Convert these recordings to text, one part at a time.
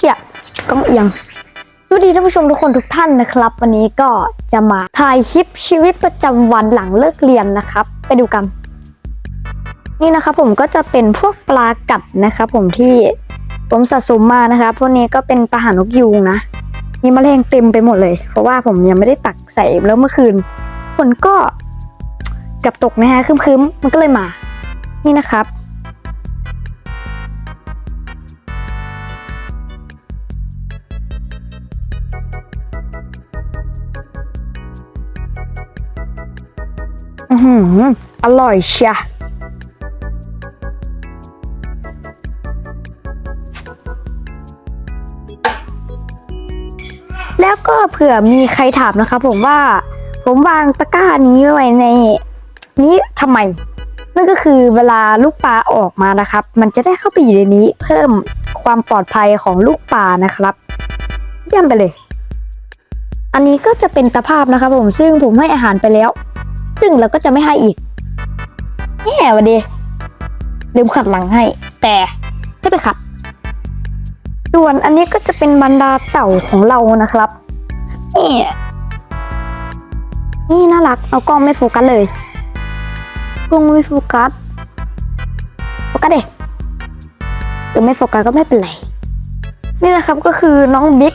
เชี่ยกล้องเอียงสวัสดีท่านผู้ชมทุกคนทุกท่านนะครับ วันนี้ก็จะมาถ่ายคลิปชีวิตประจำวันหลังเลิกเรียนนะครับ ไปดูกัน นี่นะครับผมก็จะเป็นพวกปลากัดนะครับผมที่ผมสะสมมานะครับพวกนี้ก็เป็นปลาหานกยูงนะมีแมลงเต็มไปหมดเลย เพราะว่าผมยังไม่ได้ตักใส่แล้วเมื่อคืนฝนก็กับตกนะฮะครึ้มๆมันก็เลยมา นี่นะครับ หืออร่อยเชียแล้วก็เผื่อมีใครถามนะคะผมว่าผมวางตะกร้านี้ไว้ใน นี้ทำไม นั่นก็คือเวลาลูกปลาออกมานะครับ มันจะได้เข้าไปอยู่ในนี้ เพิ่มความปลอดภัยของลูกปลานะครับเยี่ยมไปเลย อันนี้ก็จะเป็นตะภาพนะครับผมซึ่งผมให้อาหารไปแล้ว ซึ่งเราก็จะไม่ให้อีกแง่วันดีลืมขัดหลังให้ แต่ไม่ไปขัด ส่วนอันนี้ก็จะเป็นบรรดาเต่าของเรานะครับ นี่ นี่น่ารัก เอากล้องไม่โฟกัสเลยกล้องไม่โฟกัส โฟกัสเด็หรือไม่โฟกัสก็ไม่เป็นไร นี่นะครับก็คือน้องบิ๊ก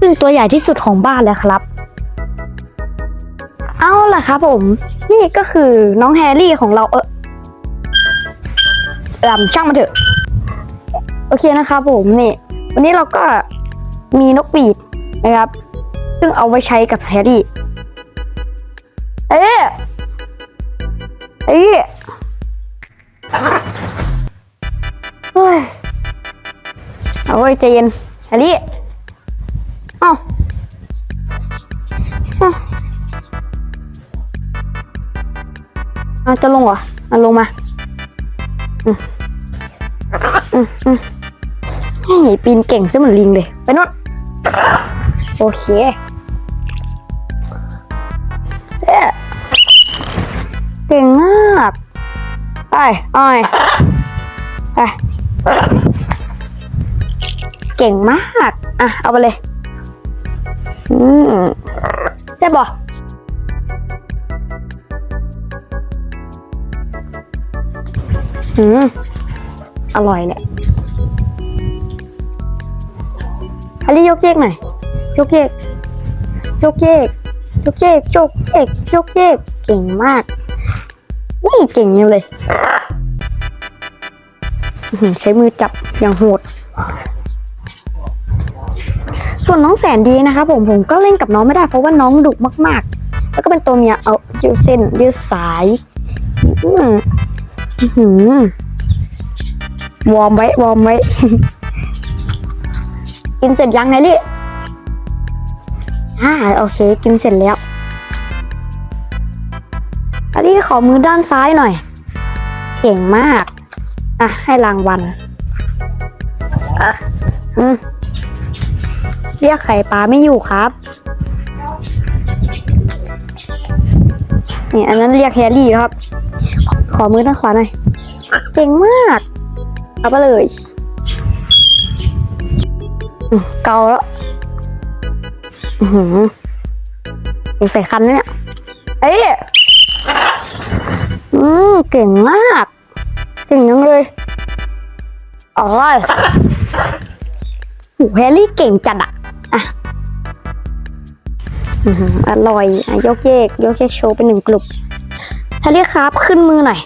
ซึ่งตัวใหญ่ที่สุดของบ้านแล้วครับ ล่ะครับผม นี่ก็คือน้องแฮร์รี่ของเราเออลำช่างมาเถอะ โอเคนะครับผมนี่ วันนี้เราก็มีนกหวีดนะครับ ซึ่งเอาไว้ใช้กับแฮร์รี่ เอ๊ะเอ๊ะเฮ้ยเอาไว้ใจเย็นแฮร์รี่ อาจะลงเหรออะลงมาอืมอืมอืมให้ปีนเก่งซะเหมือนลิงเลย ไปนู่นโอเคเอ๊ะเก่งมาก ไปอ้อยไปเก่งมาก อะ เอาไปเลย อืมเซ่บบ่ อืมอร่อยเนี่ยฮันนี่ยกเยกหน่อย ยกเยก ยกเยก ยกเยก ยกเยก ยกเยก เก่งมาก นี่เก่งยังเลย ใช้มือจับอย่างโหด ส่วนน้องแสนดีนะคะผมผมก็เล่นกับน้องไม่ได้เพราะว่าน้องดุมาก ๆ แล้วก็เป็นตัวเมียเอายืดเส้นยืดสาย อืมวอร์มไว้ วอร์มไว้ กินเสร็จยังไงลี่อ่าโอเค กินเสร็จแล้วอันนี้ขอมือด้านซ้ายหน่อย เก่งมาก อะ ให้รางวัล อะ อืม เรียกไข่ปลาไม่อยู่ครับนี่อันนั้นเรียกแฮร์รี่ครับ อขอมือด้านขวาหน่อยเก่งมาก เอาไปเลยเกาแล้วอือหือยังใส่คันเนี่ยเอ้ยอืมเก่งมาก เก่งยังเลยอ๋อหูแฮร์รี่เก่งจัดอะอะอือหืออร่อยอะยกเยก ยกเยกโชว์เป็นหนึ่งกลุ่ม แฮร์รี่ครับ ขึ้นมือหน่อย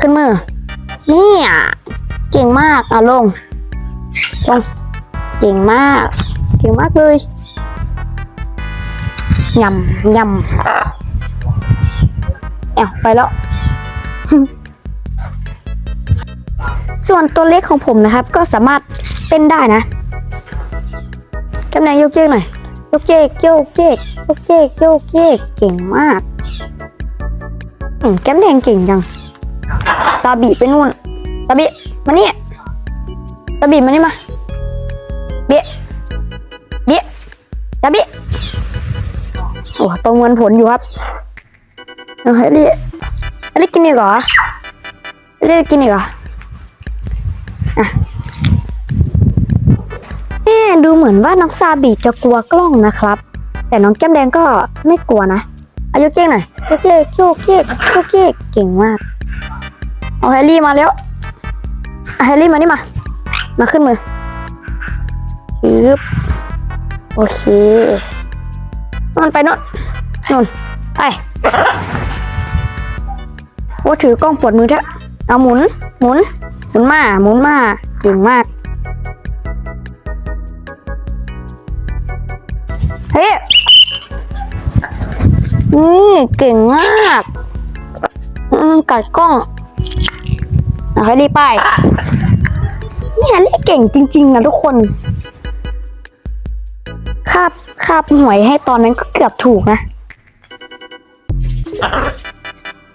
ขึ้นมือ เนี่ย เก่งมากเอาลง ลง เก่งมาก เก่งมากเลยยำยำแอบไปแล้ว ส่วนตัวเล็กของผมนะครับ ก็สามารถเต้นได้นะกำลังยกเยกหน่อยยกเยกโยกเยกยกเยกโยกเยกเก่งมาก อืมแก้มแดงเก่งจังซาบิไปนู่นซาบิมานี่ซาบิมานี่มาเบี้ยเบี้ยซาบิโอ้ประมวลผลอยู่ครับเอาให้รีให้รีกินอีกเหรอให้รีกินอีกเหรออะมือนว่าน้องซาบิจะกลัวกล้องนะครับ แต่น้องแก้มแดงก็ไม่กลัวนะ อายุเก้งหน่อยโยกเยกโยกเยกโยกเยกเก่งมาก เอาแฮร์รี่มาแล้วเอาแฮร์รี่มานี่มา มาขึ้นมือปึ๊บโอเคมันไปน่นนู่นไปโอ้ถือกล้องปวดมือแท้เอาหมุน หมุน หมุนมาหมุนมาเก่งมาก เฮ้ย อืมเก่งมาก อืมกัดกล้องเอาให้รีบไปเนี่ยเล่นเก่งจริง ๆ นะทุกคนคาบคาบหวยให้ตอนนั้นก็เกือบถูกนะ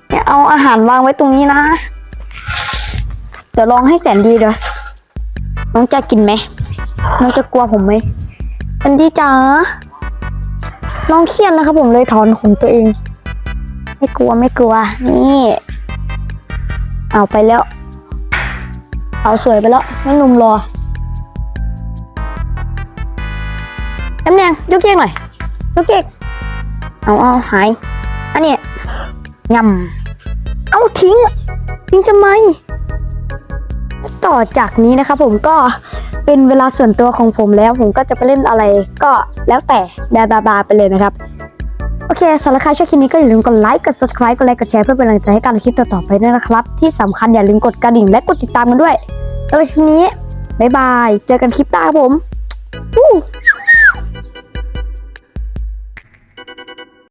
เนี่ยเอาอาหารวางไว้ตรงนี้นะ เดี๋ยวลองให้แสนดีเดี๋ยวน้องจะกินไหม น้องจะกลัวผมไหมแสนดีจ๋า น้องเครียดนะครับผมเลยถอนขนตัวเอง ไม่กลัวไม่กลัว นี่ เอาไปแล้ว เอาสวยไปแล้วไม่หนุ่มรอแป๊บนึงยกเยกหน่อยยกเยกเอาเอาหาย อันนี้ยำเอาทิ้ง ทิ้งจะไมต่อจากนี้นะครับผมก็ เป็นเวลาส่วนตัวของผมแล้ว ผมก็จะไปเล่นอะไรก็แล้วแต่บาบาบาไปเลยนะครับ โอเคสำหรับใครชอบคลิปนี้ก็อย่าลืมกดไลค์กด subscribe กดไลค์กดแชร์เพื่อเป็นกำลังใจให้การคลิปต่อๆไปด้วยนะครับ ที่สำคัญอย่าลืมกดกระดิ่งและกดติดตามกันด้วยสำหรับคลิปนี้บ๊ายบาย เจอกันคลิปหน้าครับผมอู้